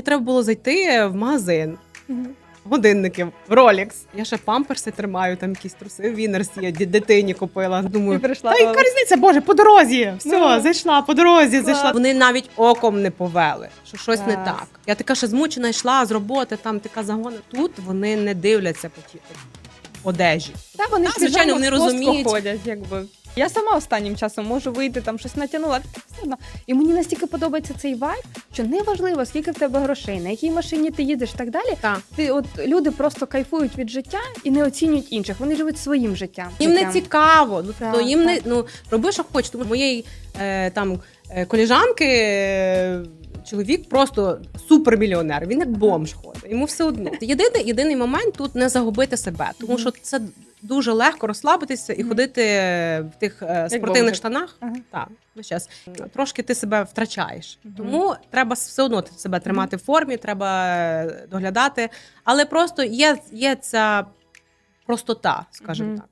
мені треба було зайти в магазин. Мгм. Годинників, Rolex. Я ще памперси тримаю, там якісь труси Вінерс є, дитині купила. І прийшла. та яка різниця, Боже, по дорозі. Все, Ну. зайшла, по дорозі, Клас. зайшла. Вони навіть оком не повели, що щось не так. Я така ще змучена йшла з роботи, там така загона. Тут вони не дивляться по ті одежі. Та вони Так, ж звичайно, вони розуміють. ходять, якби. Я сама останнім часом можу вийти, там щось натягнула. І мені настільки подобається цей вайб, що неважливо, скільки в тебе грошей, на якій машині ти їдеш і так далі. Так. Ти от люди просто кайфують від життя і не оцінюють інших. Вони живуть своїм життям. Їм не цікаво. Ну, Так, то їм не ну роби, що хочеш. Тому моєї е, там е, коліжанки. Е, Чоловік просто супермільйонер. Він як бомж ходить. Йому все одно. Єдиний, єдиний момент тут не загубити себе, тому що це дуже легко розслабитися і ходити в тих е, спортивних бомжик. штанах. Ага. Так, трошки ти себе втрачаєш. Тому треба все одно себе тримати в формі, треба доглядати. Але просто є, є ця простота, скажімо Мгм. так.